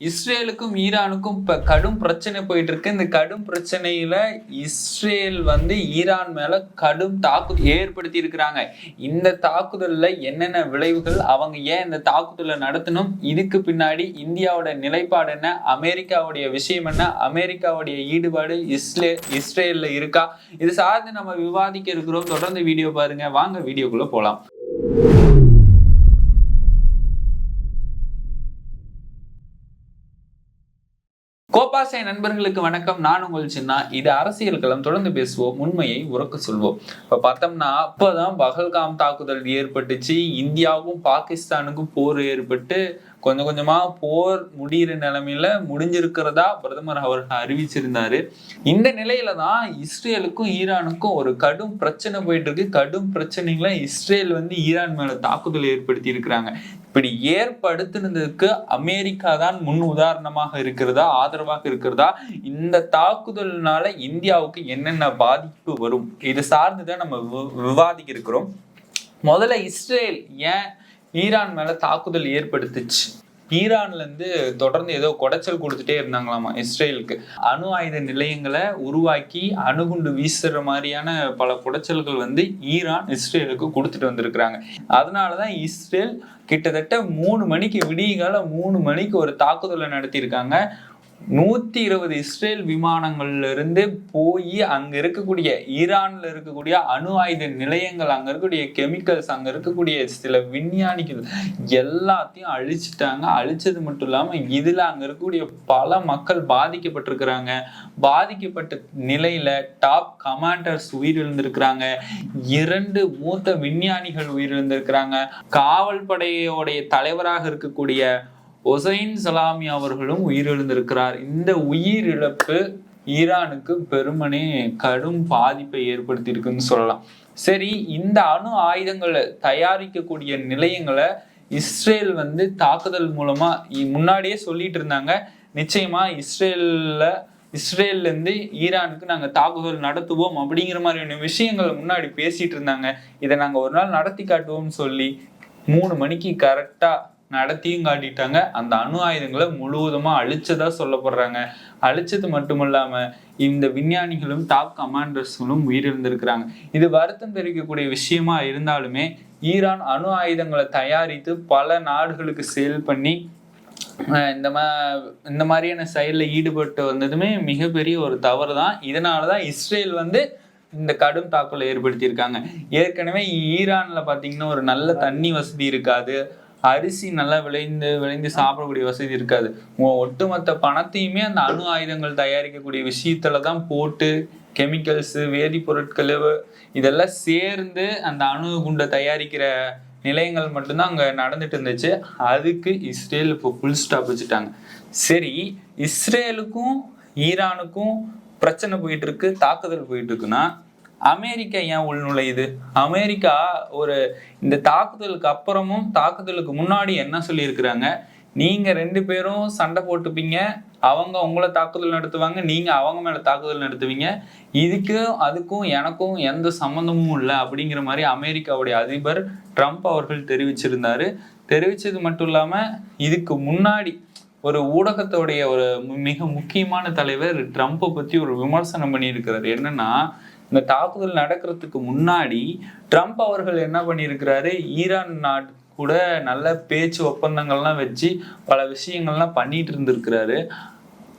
இஸ்ரேலுக்கும் ஈரானுக்கும் இப்ப கடும் பிரச்சனை போயிட்டு இருக்கு இந்த கடும் பிரச்சனையில இஸ்ரேல் வந்து ஈரான் மேல கடும் தாக்குதல் ஏற்படுத்தி இருக்கிறாங்க இந்த தாக்குதல்ல என்னென்ன விளைவுகள் அவங்க ஏன் இந்த தாக்குதலை நடத்தணும்? இதுக்கு பின்னாடி இந்தியாவோட நிலைப்பாடு என்ன? அமெரிக்காவுடைய விஷயம் என்ன? அமெரிக்காவுடைய ஈடுபாடு இஸ்ரே இஸ்ரேல்ல இருக்கா? இது சார்ந்து நம்ம விவாதிக்க இருக்கிறோம். தொடர்ந்து வீடியோ பாருங்க. வாங்க வீடியோக்குள்ள போலாம். கோபாசை நண்பர்களுக்கு வணக்கம். நான் உங்கள் சின்ன. இது அரசியல் களம். தொடர்ந்து பேசுவோம். உண்மையை உறக்க சொல்வோம். இப்ப பார்த்தோம்னா அப்பதான் பகல்காம் தாக்குதல் ஏற்பட்டுச்சு. இந்தியாவுக்கும் பாகிஸ்தானுக்கும் போர் ஏற்பட்டு கொஞ்சம் கொஞ்சமா போர் முடியிற நிலைமையில முடிஞ்சிருக்கிறதா பிரதமர் அவர்கள் அறிவிச்சிருந்தாரு. இந்த நிலையில தான் இஸ்ரேலுக்கும் ஈரானுக்கும் ஒரு கடும் பிரச்சனை போயிட்டு இருக்கு. கடும் பிரச்சனைகளை இஸ்ரேல் வந்து ஈரான் மேல தாக்குதல் ஏற்படுத்தி இருக்கிறாங்க. இப்படி ஏற்படுத்தினதுக்கு அமெரிக்கா தான் முன் உதாரணமாக இருக்கிறதா ஆதரவாக இருக்கிறதா? இந்த தாக்குதல்னால இந்தியாவுக்கு என்னென்ன பாதிப்பு வரும்? இது சார்ந்துதான் நம்ம வி- விவாதிக்க இருக்கிறோம். முதல்ல இஸ்ரேல் ஏன் ஈரான் மேலே தாக்குதல் ஏற்படுத்துச்சு. ஈரான்லேருந்து தொடர்ந்து ஏதோ குடைச்சல் கொடுத்துட்டே இருந்தாங்களாமா இஸ்ரேலுக்கு. அணு ஆயுத நிலையங்களை உருவாக்கி அணுகுண்டு வீசுற மாதிரியான பல குடைச்சல்கள் வந்து ஈரான் இஸ்ரேலுக்கு கொடுத்துட்டு வந்திருக்கிறாங்க. அதனால தான் இஸ்ரேல் கிட்டத்தட்ட மூணு மணிக்கு விடியகால மூணு மணிக்கு ஒரு தாக்குதலை நடத்தியிருக்காங்க. நூத்தி இருபது இஸ்ரேல் விமானங்கள்ல இருந்து போய் அங்க இருக்கக்கூடிய ஈரான்ல இருக்கக்கூடிய அணு ஆயுத நிலையங்கள் அங்க இருக்கக்கூடிய கெமிக்கல்ஸ் அங்க இருக்கக்கூடிய சில விஞ்ஞானிகள் எல்லாத்தையும் அழிச்சிட்டாங்க. அழிச்சது மட்டும் இல்லாம இதுல அங்க இருக்கக்கூடிய பல மக்கள் பாதிக்கப்பட்டிருக்கிறாங்க. பாதிக்கப்பட்ட நிலையில டாப் கமாண்டர்ஸ் உயிரிழந்திருக்கிறாங்க. இரண்டு மூத்த விஞ்ஞானிகள் உயிரிழந்திருக்கிறாங்க. காவல் படையோடைய தலைவராக இருக்கக்கூடிய ஒசைன் சலாமி அவர்களும் உயிரிழந்திருக்கிறார். இந்த உயிரிழப்பு ஈரானுக்கு பெருமனே கடும் பாதிப்பை ஏற்படுத்தியிருக்குன்னு சொல்லலாம். சரி இந்த அணு ஆயுதங்களை தயாரிக்கக்கூடிய நிலையங்களை இஸ்ரேல் வந்து தாக்குதல் மூலமா இ- முன்னாடியே சொல்லிட்டு இருந்தாங்க. நிச்சயமா இஸ்ரேல்ல இஸ்ரேல்ல இருந்து ஈரானுக்கு நாங்கள் தாக்குதல் நடத்துவோம் அப்படிங்கிற மாதிரியான விஷயங்கள் முன்னாடி பேசிட்டு இருந்தாங்க. இதை நாங்கள் ஒரு நாள் நடத்தி காட்டுவோம்னு சொல்லி மூணு மணிக்கு கரெக்டாக நடத்தியும் காட்டிட்டாங்க. அந்த அணு ஆயுதங்களை முழுவதுமா அழிச்சதா சொல்லப்படுறாங்க. அழிச்சது மட்டும் இல்லாம இந்த விஞ்ஞானிகளும் டாப் கமாண்டர்ஸ்களும் உயிரிழந்திருக்கிறாங்க. இது வருத்தம் தெரிவிக்கக்கூடிய விஷயமா இருந்தாலுமே ஈரான் அணு ஆயுதங்களை தயாரித்து பல நாடுகளுக்கு சேல் பண்ணி இந்த மா இந்த மாதிரியான செயலில் ஈடுபட்டு வந்ததுமே மிகப்பெரிய ஒரு தவறு தான் இதனால தான் இஸ்ரேல் வந்து இந்த கடும் தாக்குதலை ஏற்படுத்தியிருக்காங்க. ஏற்கனவே ஈரான்ல பார்த்தீங்கன்னா ஒரு நல்ல தண்ணி வசதி இருக்காது. அரிசி நல்லா விளைந்து விளைந்து சாப்பிடக்கூடிய வசதி இருக்காது. ஒட்டுமொத்த பணத்தையுமே அந்த அணு ஆயுதங்கள் தயாரிக்கக்கூடிய விஷயத்துல தான் போட்டு கெமிக்கல்ஸ் வேதிப்பொருட்கள் இதெல்லாம் சேர்ந்து அந்த அணு குண்டை தயாரிக்கிற நிலையங்கள் மட்டும்தான் அங்கே நடந்துட்டு இருந்துச்சு. அதுக்கு இஸ்ரேல் இப்போ ஃபுல் ஸ்டாப் வச்சுட்டாங்க. சரி இஸ்ரேலுக்கும் ஈரானுக்கும் பிரச்சனை போயிட்டு இருக்கு தாக்குதல் போயிட்டு இருக்குன்னா அமெரிக்கா ஏன் உள்நுழையுது? அமெரிக்கா ஒரு இந்த தாக்குதலுக்கு அப்புறமும் தாக்குதலுக்கு முன்னாடி என்ன சொல்லியிருக்கிறாங்க? நீங்க ரெண்டு பேரும் சண்டை போட்டுப்பீங்க அவங்க உங்களை தாக்குதல் நடத்துவாங்க நீங்க அவங்க மேல தாக்குதல் நடத்துவீங்க. இதுக்கும் அதுக்கும் எனக்கும் எந்த சம்மந்தமும் இல்லை அப்படிங்கிற மாதிரி அமெரிக்காவுடைய அதிபர் ட்ரம்ப் அவர்கள் தெரிவிச்சிருந்தாரு. தெரிவிச்சது மட்டும் இல்லாம இதுக்கு முன்னாடி ஒரு ஊடகத்தோடைய ஒரு மிக முக்கியமான தலைவர் ட்ரம்ப்பை பத்தி ஒரு விமர்சனம் பண்ணியிருக்கிறார். என்னன்னா இந்த தாக்குதல் நடக்கிறதுக்கு முன்னாடி ட்ரம்ப் அவர்கள் என்ன பண்ணியிருக்கிறாரு? ஈரான் நாடு கூட நல்ல பேச்சு ஒப்பந்தங்கள்லாம் வச்சு பல விஷயங்கள்லாம் பண்ணிட்டு இருந்திருக்கிறாரு.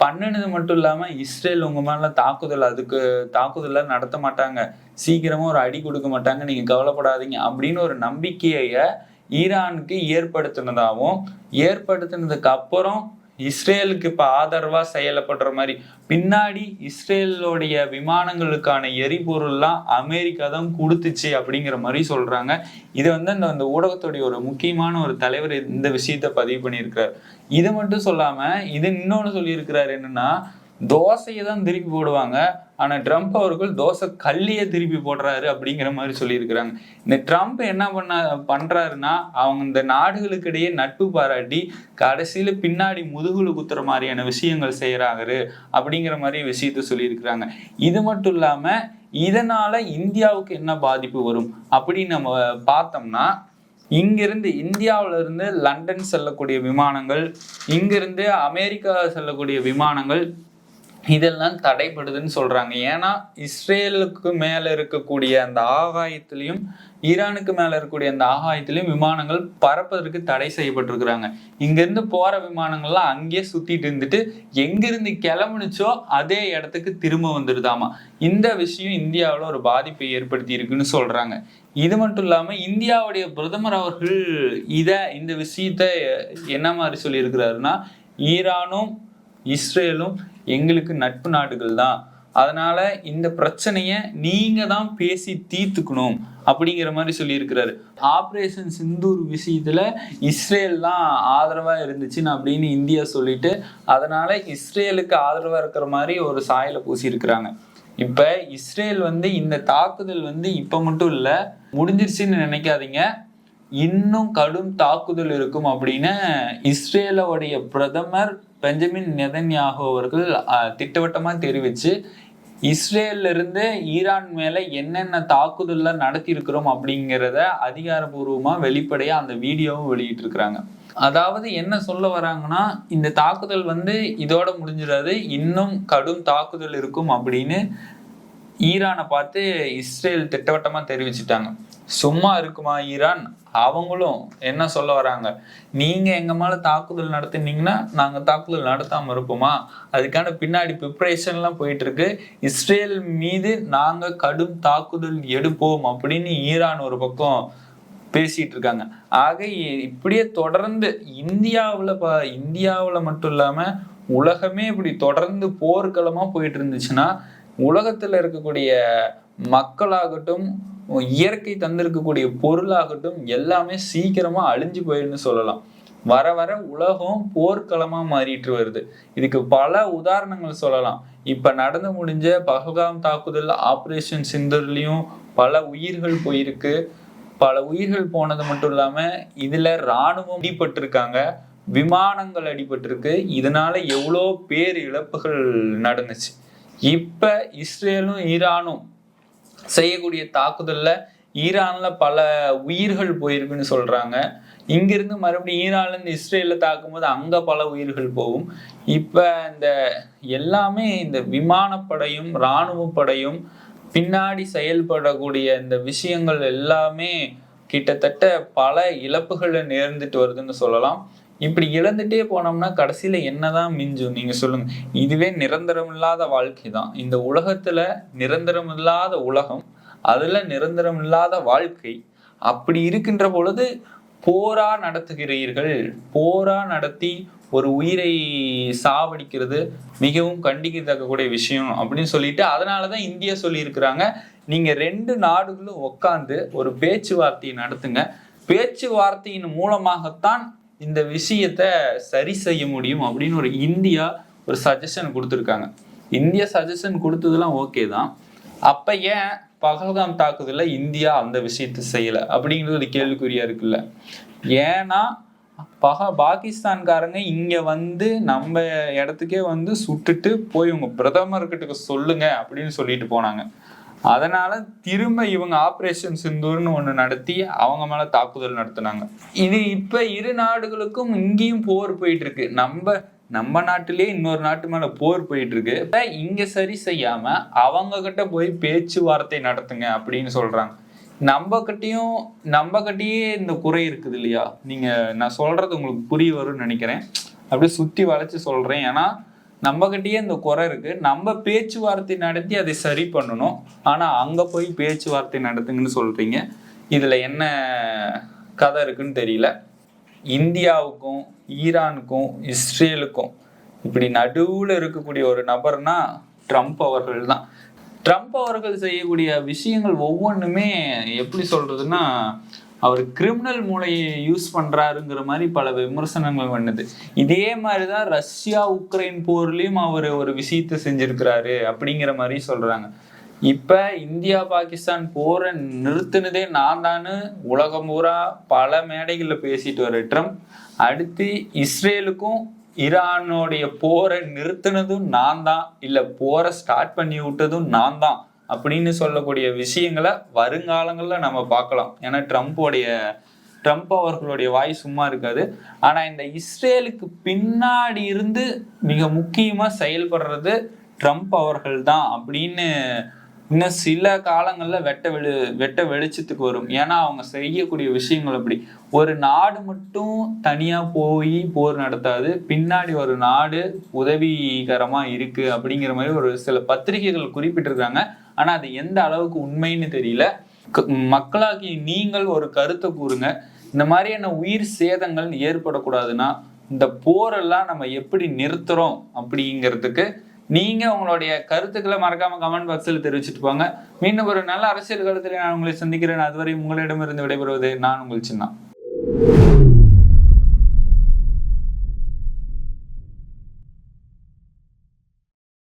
பண்ணினது மட்டும் இல்லாமல் இஸ்ரேல் உங்க மேல தாக்குதல் அதுக்கு தாக்குதல்லாம் நடத்த மாட்டாங்க. சீக்கிரமா ஒரு அடி கொடுக்க மாட்டாங்க. நீங்க கவலைப்படாதீங்க அப்படின்னு ஒரு நம்பிக்கையை ஈரானுக்கு ஏற்படுத்தினதாகவும் ஏற்படுத்தினதுக்கு அப்புறம் இஸ்ரேலுக்கு இப்போ ஆதரவாக செயலப்படுற மாதிரி. பின்னாடி இஸ்ரேலோடைய விமானங்களுக்கான எரிபொருள்லாம் அமெரிக்கா தான் கொடுத்துச்சு அப்படிங்கிற மாதிரி சொல்கிறாங்க இது வந்து அந்த அந்த ஊடகத்துடைய ஒரு முக்கியமான ஒரு தலைவர் இந்த விஷயத்த பதிவு பண்ணியிருக்கிறார். இது மட்டும் சொல்லாமல் இது இன்னொன்று சொல்லியிருக்கிறார் என்னன்னா தோசையை தான் திருப்பி போடுவாங்க. ஆனால் ட்ரம்ப் அவர்கள் தோசை கல்லியே திருப்பி போடுறாரு அப்படிங்கிற மாதிரி சொல்லியிருக்கிறாங்க. இந்த ட்ரம்ப் என்ன பண்ண பண்ணுறாருன்னா அவங்க இந்த நாடுகளுக்கு இடையே நட்பு பாராட்டி கடைசியில் பின்னாடி முதுகுல குத்துற மாதிரியான விஷயங்கள் செய்கிறாரு அப்படிங்கிற மாதிரி விஷயத்த சொல்லியிருக்கிறாங்க. இது மட்டும் இல்லாமல் இதனால் இந்தியாவுக்கு என்ன பாதிப்பு வரும் அப்படின்னு நம்ம பார்த்தோம்னா இங்கிருந்து இந்தியாவிலிருந்து லண்டன் செல்லக்கூடிய விமானங்கள் இங்கிருந்து அமெரிக்கா செல்லக்கூடிய விமானங்கள் இதெல்லாம் தடைப்படுதுன்னு சொல்கிறாங்க ஏன்னா இஸ்ரேலுக்கு மேலே இருக்கக்கூடிய அந்த ஆகாயத்திலையும் ஈரானுக்கு மேலே இருக்கக்கூடிய அந்த ஆகாயத்திலையும் விமானங்கள் பறப்பதற்கு தடை செய்யப்பட்டிருக்கிறாங்க. இங்கேருந்து போகிற விமானங்கள்லாம் அங்கேயே சுற்றிட்டு இருந்துட்டு எங்கேருந்து கிளம்புனுச்சோ அதே இடத்துக்கு திரும்ப வந்துடுதாமா இந்த விஷயம் இந்தியாவில் ஒரு பாதிப்பை ஏற்படுத்தி இருக்குன்னு சொல்கிறாங்க இது மட்டும் இல்லாமல் இந்தியாவுடைய பிரதமர் அவர்கள் இதை இந்த விஷயத்த என்ன மாதிரி சொல்லியிருக்கிறாருன்னா ஈரானும் இஸ்ரேலும் எங்களுக்கு நட்பு நாடுகள் தான். அதனால இந்த பிரச்சனையை நீங்க தான் பேசி தீர்த்துக்கணும் அப்படிங்கிற மாதிரி சொல்லியிருக்கிறாரு. ஆப்ரேஷன் சிந்தூர் விஷயத்துல இஸ்ரேல் தான் ஆதரவா இருந்துச்சுன்னு அப்படின்னு இந்தியா சொல்லிட்டு அதனால இஸ்ரேலுக்கு ஆதரவா இருக்கிற மாதிரி ஒரு சாயலை பூசியிருக்கிறாங்க. இப்ப இஸ்ரேல் வந்து இந்த தாக்குதல் வந்து இப்ப மட்டும் இல்ல முடிஞ்சிருச்சுன்னு நினைக்காதீங்க. இன்னும் கடும் தாக்குதல் இருக்கும் அப்படின்னு இஸ்ரேலோடைய பிரதமர் பெஞ்சமின் நெதன்யாகு அவர்கள் திட்டவட்டமாக தெரிவித்து தெரிவிச்சு இஸ்ரேல்ல இருந்து ஈரான் மேல என்னென்ன தாக்குதல்லாம் நடத்தியிருக்கிறோம் அப்படிங்கிறத அதிகாரபூர்வமா வெளிப்படையா அந்த வீடியோவும் வெளியிட்டு இருக்கிறாங்க அதாவது என்ன சொல்ல வராங்கன்னா இந்த தாக்குதல் வந்து இதோட முடிஞ்சிடாது இன்னும் கடும் தாக்குதல் இருக்கும் அப்படின்னு ஈரானை பார்த்து இஸ்ரேல் திட்டவட்டமா தெரிவிச்சிட்டாங்க. சும்மா இருக்குமா ஈரான்? அவங்களும் என்ன சொல்ல வராங்க? நீங்க எங்க மேல தாக்குதல் நடத்தினீங்கன்னா நாங்க தாக்குதல் நடத்தாம இருப்போமா? அதுக்கான பின்னாடி ப்ரிப்பரேஷன்லாம் போயிட்டு இருக்கு இஸ்ரேல் மீது நாங்க கடும் தாக்குதல் எடுப்போம் அப்படின்னு ஈரான் ஒரு பக்கம் பேசிட்டு இருக்காங்க. ஆக இப்படியே தொடர்ந்து இந்தியாவில் ப மட்டும் இல்லாம உலகமே இப்படி தொடர்ந்து போர்க்களமா போயிட்டு இருந்துச்சுன்னா உலகத்துல இருக்கக்கூடிய மக்களாகட்டும் இயற்கை தந்திருக்கக்கூடிய பொருளாகட்டும் எல்லாமே சீக்கிரமா அழிஞ்சு போயிடுன்னு சொல்லலாம். வர வர உலகம் போர்க்களமா மாறிட்டு வருது. இதுக்கு பல உதாரணங்கள் சொல்லலாம். இப்ப நடந்து முடிஞ்ச பஹல்காம் தாக்குதல் ஆப்ரேஷன் சிந்தர்லயும் பல உயிர்கள் போயிருக்கு. பல உயிர்கள் போனது மட்டும் இல்லாம இதுல ராணுவம் அடிபட்டிருக்காங்க. விமானங்கள் அடிபட்டிருக்கு. இதனால எவ்வளோ பேர் இழப்புகள் நடந்துச்சு. இப்ப இஸ்ரேலும் ஈரானும் செய்யக்கூடிய தாக்குதல்ல ஈரானில் பல உயிர்கள் போயிருக்குன்னு சொல்றாங்க. இங்கிருந்து மறுபடியும் ஈரான்லேருந்து இருந்து தாக்கும்போது அங்க பல உயிர்கள் போகும். இப்ப இந்த எல்லாமே இந்த விமானப்படையும் இராணுவ படையும் பின்னாடி செயல்படக்கூடிய இந்த விஷயங்கள் எல்லாமே கிட்டத்தட்ட பல இழப்புகளை நேர்ந்துட்டு வருதுன்னு சொல்லலாம். இப்படி இழந்துட்டே போனோம்னா கடைசியில் என்னதான் மிஞ்சும்? நீங்க சொல்லுங்க. இதுவே நிரந்தரம் இல்லாத வாழ்க்கை தான். இந்த உலகத்துல நிரந்தரம் இல்லாத உலகம் அதுல நிரந்தரம் இல்லாத வாழ்க்கை அப்படி இருக்கின்ற பொழுது போரா நடத்துகிறீர்கள். போரா நடத்தி ஒரு உயிரை சாவடிக்கிறது மிகவும் கண்டிக்கத்தக்கக்கூடிய விஷயம் அப்படின்னு சொல்லிட்டு அதனாலதான் இந்தியா சொல்லியிருக்கிறாங்க. நீங்க ரெண்டு நாடுகளும் உட்காந்து ஒரு பேச்சுவார்த்தையை நடத்துங்க. பேச்சுவார்த்தையின் மூலமாகத்தான் இந்த விஷயத்த சரி செய்ய முடியும் அப்படின்னு ஒரு இந்தியா ஒரு சஜஷன் கொடுத்துருக்காங்க. இந்தியா சஜஷன் கொடுத்ததெல்லாம் ஓகே தான். அப்போ ஏன் பகல்காம் தாக்குதலில் இந்தியா அந்த விஷயத்தை செய்யலை? அப்படிங்கிறது ஒரு கேள்விக்குறியாக இருக்குல்ல. ஏன்னா பக பாகிஸ்தான்காரங்க இங்கே வந்து நம்ம இடத்துக்கே வந்து சுட்டுட்டு போய் உங்கள் பிரதமர்கிட்ட சொல்லுங்க அப்படின்னு சொல்லிட்டு போனாங்க. அதனால திரும்ப இவங்க ஆப்ரேஷன் சிந்தூர்னு ஒண்ணு நடத்தி அவங்க மேல தாக்குதல் நடத்தினாங்க. இது இப்ப இரு நாடுகளுக்கும் இங்கேயும் போர் போயிட்டு இருக்கு நம்ம நம்ம நாட்டிலே இன்னொரு நாட்டு மேல போர் போயிட்டு இருக்கு இப்ப இங்க சரி செய்யாம அவங்க கிட்ட போய் பேச்சுவார்த்தை நடத்துங்க அப்படின்னு சொல்றாங்க. நம்ம கிட்டயும் நம்ம கிட்டயே இந்த குறை இருக்குது இல்லையா? நீங்க நான் சொல்றது உங்களுக்கு புரிய வரும்னு நினைக்கிறேன். அப்படியே சுத்தி வளைச்சு சொல்றேன். ஏன்னா நம்மகிட்டயே இந்த குறை இருக்கு. நம்ம பேச்சுவார்த்தை நடத்தி அதை சரி பண்ணணும். ஆனா அங்க போய் பேச்சுவார்த்தை நடத்துங்கன்னு சொல்றீங்க. இதுல என்ன கதை இருக்குன்னு தெரியல. இந்தியாவுக்கும் ஈரானுக்கும் இஸ்ரேலுக்கும் இப்படி நடுவுல இருக்கக்கூடிய ஒரு நபர்னா ட்ரம்ப் அவர்கள் தான் ட்ரம்ப் அவர்கள் செய்யக்கூடிய விஷயங்கள் ஒவ்வொன்றுமே எப்படி சொல்றதுன்னா அவர் கிரிமினல் மூளையை யூஸ் பண்ணுறாருங்கிற மாதிரி பல விமர்சனங்கள் பண்ணுது. இதே மாதிரி தான் ரஷ்யா உக்ரைன் போர்லேயும் அவர் ஒரு விஷயத்தை செஞ்சுருக்கிறாரு அப்படிங்கிற மாதிரி சொல்கிறாங்க இப்போ இந்தியா பாகிஸ்தான் போரை நிறுத்தினதே நான் தானு உலகம் பூரா பல மேடைகளில் பேசிட்டு வர ட்ரம்ப். அடுத்து இஸ்ரேலுக்கும் ஈரானுடைய போரை நிறுத்தினதும் நான் தான். இல்லை போரை ஸ்டார்ட் பண்ணி விட்டதும் நான் தான். அப்படின்னு சொல்லக்கூடிய விஷயங்களை வருங்காலங்களில் நம்ம பார்க்கலாம். ஏன்னா ட்ரம்ப்போடைய ட்ரம்ப் அவர்களுடைய வாய் சும்மா இருக்காது. ஆனால் இந்த இஸ்ரேலுக்கு பின்னாடி இருந்து மிக முக்கியமாக செயல்படுறது ட்ரம்ப் அவர்கள் தான் அப்படின்னு இன்னும் சில காலங்களில் வெட்ட வெளி வெட்ட வெளிச்சத்துக்கு வரும். ஏன்னா அவங்க செய்யக்கூடிய விஷயங்கள் அப்படி. ஒரு நாடு மட்டும் தனியா போய் போர் நடத்தாது. பின்னாடி ஒரு நாடு உதவிகரமா இருக்கு அப்படிங்கிற மாதிரி ஒரு சில பத்திரிகைகள் குறிப்பிட்டிருக்காங்க. ஆனா அது எந்த அளவுக்கு உண்மைன்னு தெரியல. க- நீங்கள் ஒரு கருத்தை கூறுங்க. இந்த மாதிரியான உயிர் சேதங்கள் ஏற்படக்கூடாதுன்னா இந்த போரெல்லாம் நம்ம எப்படி நிறுத்துறோம் அப்படிங்கிறதுக்கு நீங்க உங்களுடைய கருத்துக்களை மறக்காம கமெண்ட் பாக்ஸில் தெரிவிச்சுட்டு போங்க. மீண்டும் ஒரு நல்ல அரசியல் கருத்தில் நான் உங்களை சந்திக்கிறேன். அதுவரை உங்களிடமிருந்து விடைபெறுவது நான் உங்கள் சின்ன